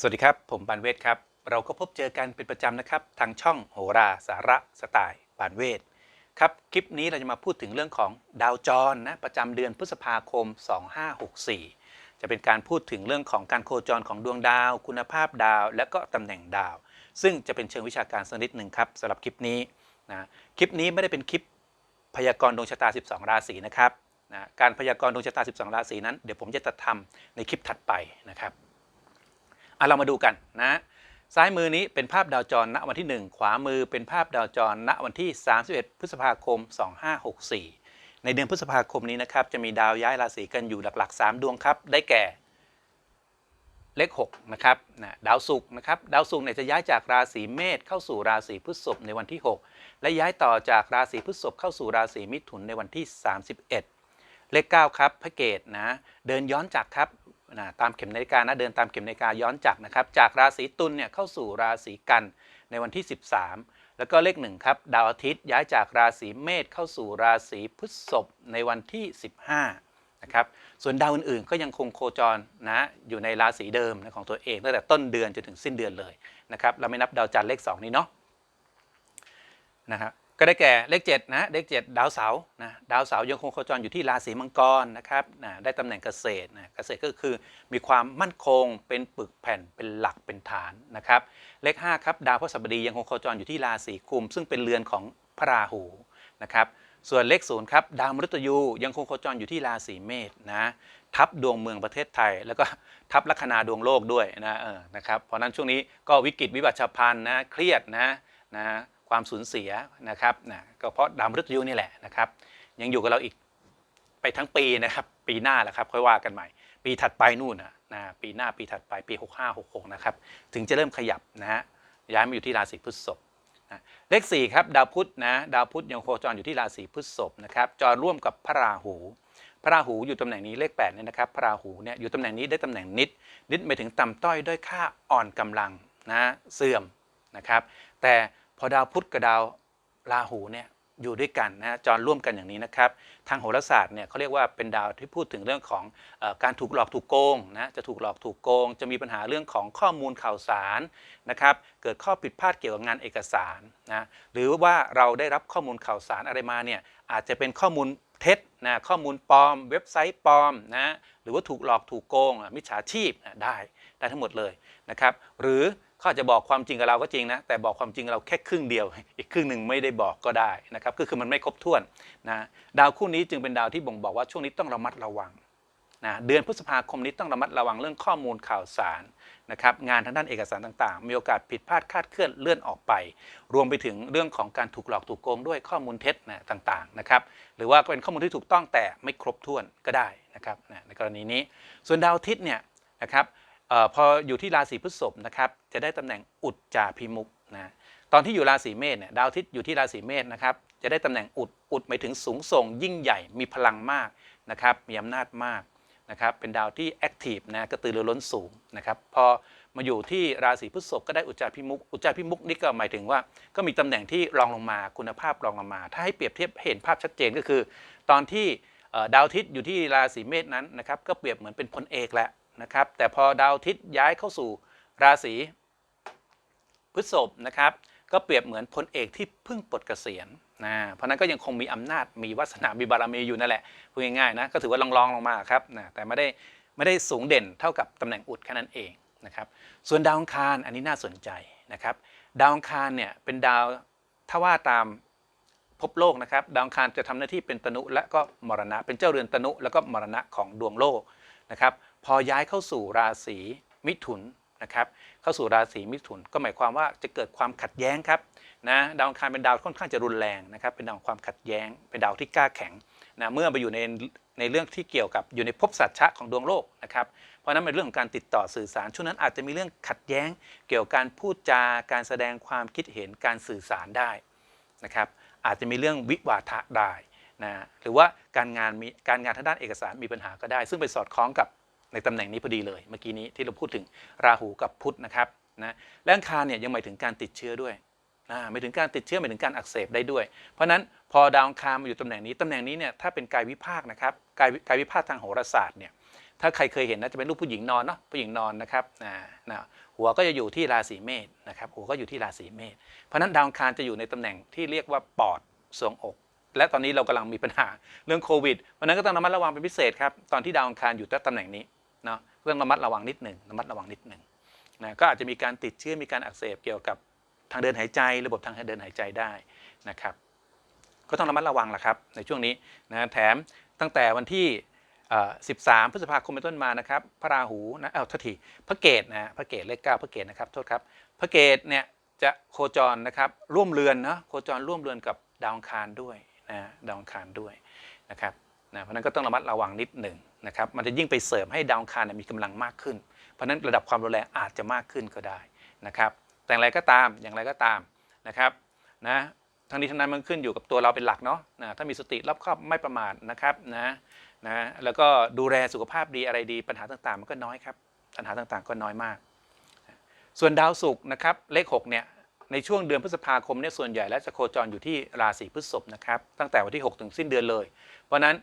สวัสดีครับ ผมปานเวทครับ เราก็พบเจอกันเป็นประจำนะครับ ทางช่องโหราสาระสไตล์ปานเวทครับ คลิปนี้เราจะมาพูดถึงเรื่องของดาวจรนะประจำเดือนพฤษภาคม 2564 จะเป็นการพูดถึงเรื่องของการโคจรของดวงดาว คุณภาพดาว และก็ตำแหน่งดาว ซึ่งจะเป็นเชิงวิชาการสักนิดหนึ่งครับสำหรับคลิปนี้นะคลิปนี้ไม่ได้เป็นคลิปพยากรณ์ดวงชะตา 12 ราศีนะครับนะการพยากรณ์ดวงชะตา 12 ราศีนั้นเดี๋ยวผมจะตัดทำในคลิปถัดไปนะครับ อะเรามาดูกันนะซ้ายมือนี้เป็นภาพดาวจรณวันที่ 1 ขวามือเป็นภาพดาวจรณวันที่ 31 พฤษภาคม 2564 ในเดือนพฤษภาคมนี้นะครับจะมีดาวย้ายราศีกันอยู่หลัก ๆ 3 ดวงครับ ได้แก่เลข6นะครับนะดาวศุกร์นะครับดาวศุกร์เนี่ยจะย้ายจากราศีเมษเข้าสู่ราศีพฤษภในวันที่ 6 และย้ายต่อจากราศีพฤษภเข้าสู่ราศีมิถุนในวันที่ 31 เลข9ครับพระเกตนะเดินย้อนจากครับ นะตามเข็มนาฬิกานะเดินตามเข็มนาฬิกาย้อนจากนะครับ จากราศีตุลเนี่ยเข้าสู่ราศีกันในวันที่ 13 แล้วก็เลข1ครับดาวอาทิตย์ย้ายจากราศีเมษเข้าสู่ราศีพฤษภในวันที่ 15นะครับส่วนดาวอื่นๆ ก็ยังคงโคจรนะอยู่ในราศีเดิมนะของตัวเองตั้งแต่ต้นเดือนจนถึงสิ้นเดือนเลยนะครับเราไม่นับดาวจันทร์เลข 2 นี้เนาะนะครับ ก็ได้แก่เลข7นะเลข7ดาวเสาร์นะดาวเสาร์ยังคงโคจรอยู่ที่ราศีมังกรนะครับนะได้ตำแหน่งเกษตรนะเกษตรก็คือมีความมั่นคงเป็นปึกแผ่นเป็นหลักเป็นฐานนะครับเลข5ครับดาวพฤหัสบดียังคงโคจรอยู่ที่ราศีกุม ซึ่งเป็นเรือนของพระราหูนะครับส่วนเลขศูนย์ครับดาวมฤตยูยังคงโคจรอยู่ที่ราศีเมษนะทับดวงเมืองประเทศไทย แล้วก็ทับลัคนาดวงโลกด้วยนะเออนะครับเพราะนั้นช่วงนี้ก็วิกฤตวิบัติฉับพลันนะเครียดนะนะ ความสูญเสียนะครับนะก็เพราะดาวมฤตยูนี่แหละนะครับยังอยู่กับเราอีกไปทั้งปีนะครับ ปีหน้าแหละครับค่อยว่ากันใหม่ ปีถัดไปนู่นนะนะปีหน้าปีถัดไปปี 65 66นะครับถึงจะเริ่มขยับนะฮะย้ายมาอยู่ที่ราศีพฤษภนะเลข4ครับดาวพุธนะดาวพุธยังโคจรอยู่ที่ราศีพฤษภนะครับจรร่วมกับพระราหู พระราหูอยู่ตำแหน่งนี้เลข8เนี่ยนะครับพระราหูเนี่ยอยู่ตำแหน่งนี้ได้ตำแหน่งนิด นิดหมายถึงต่ำต้อยด้วยค่าอ่อนกำลังนะเสื่อมนะครับแต่ พอดาวพุธกับดาวราหูเนี่ยอยู่ด้วยกันนะจรร่วมกันอย่างนี้นะครับ ทางโหราศาสตร์เนี่ยเขาเรียกว่าเป็นดาวที่พูดถึงเรื่องของอการถูกหลอกถูกโกงนะจะถูกหลอกถูกโกง จะมีปัญหาเรื่องของข้อมูลข่าวสารนะครับ เกิดข้อผิดพลาดเกี่ยวกับงานเอกสารนะหรือว่าเราได้รับข้อมูลข่าวสารอะไรมาเนี่ยอาจจะเป็นข้อมูลเท็จนะข้อมูลปลอม เว็บไซต์ปลอมนะหรือว่าถูกหลอกถูกโกงมิจฉาชีพได้ได้ทั้งหมดเลยนะครับ หรือ เขาอาจจะบอกความจริงกับเราก็จริงนะแต่บอกความจริงกับเราแค่ครึ่งเดียว อีกครึ่งหนึ่งไม่ได้บอกก็ได้นะครับก็คือมันไม่ครบถ้วนนะดาวคู่นี้จึงเป็นดาวที่บ่งบอกว่าช่วงนี้ต้องระมัดระวังนะเดือนพฤษภาคมนี้ต้องระมัดระวังเรื่องข้อมูลข่าวสารนะครับงานทางด้านเอกสารต่างๆ มีโอกาสผิดพลาดคาดเคลื่อนเลื่อนออกไป รวมไปถึงเรื่องของการถูกหลอกถูกโกงด้วยข้อมูลเท็จนะต่างๆนะครับหรือว่าเป็นข้อมูลที่ถูกต้องแต่ไม่ครบถ้วนก็ได้นะครับนะในกรณีนี้ส่วนดาวอาทิตย์เนี่ยนะครับ พออยู่ที่ราศีพฤษภนะครับจะได้ตำแหน่งอุจจาพิมุกนะตอนที่อยู่ราศีเมษเนี่ยดาวอาทิตย์อยู่ที่ราศีเมษนะครับจะได้ตำแหน่งอุดอุดหมายถึงสูงส่ง ยิ่งใหญ่มีพลังมากนะครับมีอำนาจมากนะครับเป็นดาวที่แอคทีฟนะกระตือรือร้นสูงนะครับพอมาอยู่ที่ราศีพฤษภก็ได้อุจจาพิมุกอุจจาพิมุกนี่ก็หมายถึงว่า ก็มีตำแหน่งที่รองลงมาคุณภาพรองลงมา ถ้าให้เปรียบเทียบเห็นภาพชัดเจนก็คือ ตอนที่ดาวอาทิตย์อยู่ที่ราศีเมษนั้นนะครับก็เปรียบเหมือนเป็นพลเอกแหล้ว นะครับ แต่พอดาวอาทิตย์ย้ายเข้าสู่ราศีพฤษภนะครับ ก็เปรียบเหมือนพลเอกที่เพิ่งปลดเกษียณนะเพราะนั้นก็ยังคงมีอำนาจมีวาสนามีบารมีอยู่นั่นแหละพูดง่ายๆนะก็ถือว่าลองๆลงมาครับนะแต่ไม่ได้ไม่ได้สูงเด่นเท่ากับตำแหน่งอุดแค่นั้นเองนะครับส่วนดาวอังคารอันนี้น่าสนใจนะครับ ดาวอังคารเนี่ยเป็นดาวถ้าว่าตามภพโลกนะครับ ดาวอังคารจะทำหน้าที่เป็นตนุและก็มรณะ เป็นเจ้าเรือนตนุแล้วก็มรณะของดวงโลกนะครับ พอย้ายเข้าสู่ราศีมิถุนนะครับเข้าสู่ราศีมิถุนก็หมายความว่าจะเกิดความขัดแย้งครับนะดาวอังคารเป็นดาวค่อนข้างจะรุนแรงนะครับเป็นดาวความขัดแย้ง เป็นดาวที่กล้าแข็งนะเมื่อไปอยู่ในในเรื่องที่เกี่ยวกับอยู่ในภพสัจฉะของดวงโลกนะครับเพราะนั้นเป็นเรื่องของการติดต่อสื่อสารช่วงนั้นอาจจะมีเรื่องขัดแย้ง เกี่ยวกับการพูดจาการแสดงความคิดเห็นการสื่อสารได้นะครับอาจจะมีเรื่องวิวาทะได้นะหรือว่าการงานมีการงานทางด้านเอกสารมีปัญหาก็ได้ ซึ่งไปสอดคล้องกับ ในตำแหน่งนี้พอดีเลย เมื่อกี้นี้ที่เราพูดถึงราหูกับพุธนะครับนะและอังคารเนี่ยยังหมายถึงการติดเชื้อด้วยนะหมายถึงการติดเชื้อหมายถึงการอักเสบได้ด้วย เพราะฉะนั้นพอดาวอังคารมาอยู่ตำแหน่งนี้ตำแหน่งนี้เนี่ยถ้าเป็นกายวิภาคนะครับกายกายวิภาคทางโหราศาสตร์เนี่ยถ้าใครเคยเห็นนะจะเป็นรูปผู้หญิงนอนเนาะผู้หญิงนอนนะครับนะนะหัวก็จะอยู่ที่ราศีเมษนะครับหัวก็อยู่ที่ราศีเมษเพราะฉะนั้นดาวอังคารจะอยู่ในตำแหน่งที่เรียกว่าปอดทรวงอก และตอนนี้เรากำลังมีปัญหาเรื่องโควิดเพราะฉะนั้นก็ต้องระมัดระวังเป็นพิเศษครับตอนที่ดาวอังคารอยู่ที่ตำแหน่งนี้ เนาะก็ต้องระมัดระวังนิดหนึ่งระมัดระวังนิดหนึ่งนะก็อาจจะมีการติดเชื้อมีการอักเสบเกี่ยวกับทางเดินหายใจ ระบบทางเดินหายใจได้นะครับ ก็ต้องระมัดระวังละครับในช่วงนี้นะแถมตั้งแต่วันที่ 13 พฤษภาคมเป็นต้นมานะครับ พระราหูนะเอ้าทษทีพระเกตนะพระเกตเลขเก้าพระเกตนะครับโทษครับพระเกตเนี่ยจะโคจรนะครับร่วมเรือนเนาะโคจรร่วมเรือนกับดาวอังคารด้วยนะดาวอังคารด้วยนะครับ นะเพราะนั้นก็ต้องระมัดระวังนิดหนึ่งนะครับมันจะยิ่งไปเสริมให้ดาวคารมีกำลังมากขึ้น เพราะนั้นระดับความรุนแรงอาจจะมากขึ้นก็ได้นะครับแต่อย่างไรก็ตามอย่างไรก็ตามนะครับนะทั้งนี้ทั้งนั้นมันขึ้นอยู่กับตัวเราเป็นหลักเนาะนะถ้ามีสติรอบคอบไม่ประมาทนะครับนะนะแล้วก็ดูแลสุขภาพดีอะไรดี ปัญหาต่างๆ มันก็น้อยครับปัญหาต่างๆ ก็น้อยมาก ส่วนดาวศุกร์นะครับเลข6เนี่ย ในช่วงเดือนพฤษภาคมเนี่ยส่วนใหญ่แล้วจะโคจรอยู่ที่ราศีพฤษภนะครับ ตั้งแต่วันที่ 6 ถึงสิ้นเดือนเลย เพราะนั้น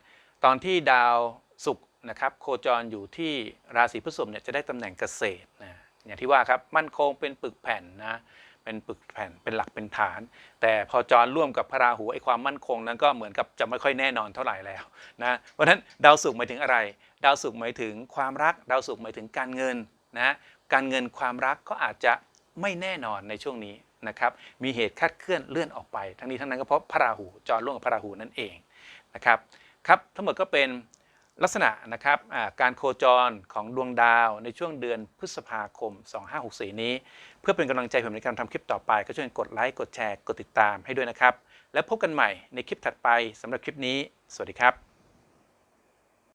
ตอนที่ดาวศุกร์นะครับโคจรอยู่ที่ราศีพฤษภเนี่ยจะได้ตำแหน่งเกษตรนะอย่างที่ว่าครับมั่นคงเป็นปึกแผ่นนะเป็นปึกแผ่นเป็นหลักเป็นฐาน แต่พอจรร่วมกับพระราหูไอ้ความมั่นคงนั้นก็เหมือนกับจะไม่ค่อยแน่นอนเท่าไหร่แล้วนะเพราะฉะนั้นดาวศุกร์หมายถึงอะไร ดาวศุกร์หมายถึงความรัก ดาวศุกร์หมายถึงการเงินนะการเงินความรักก็อาจจะไม่แน่นอนในช่วงนี้ นะครับมีเหตุคาดเคลื่อนเลื่อนออกไป ทั้งนี้ทั้งนั้นก็เพราะพระราหูจรร่วมกับพระราหูนั่นเองนะครับครับทั้งหมดก็เป็นลักษณะนะครับการโคจรของดวงดาวในช่วงเดือนพฤษภาคม 2564 นี้ เพื่อเป็นกำลังใจผมในการทำคลิปต่อไป ก็ช่วยกดไลค์กดแชร์กดติดตามให้ด้วยนะครับ แล้วพบกันใหม่ในคลิปถัดไปสำหรับคลิปนี้ สวัสดีครับ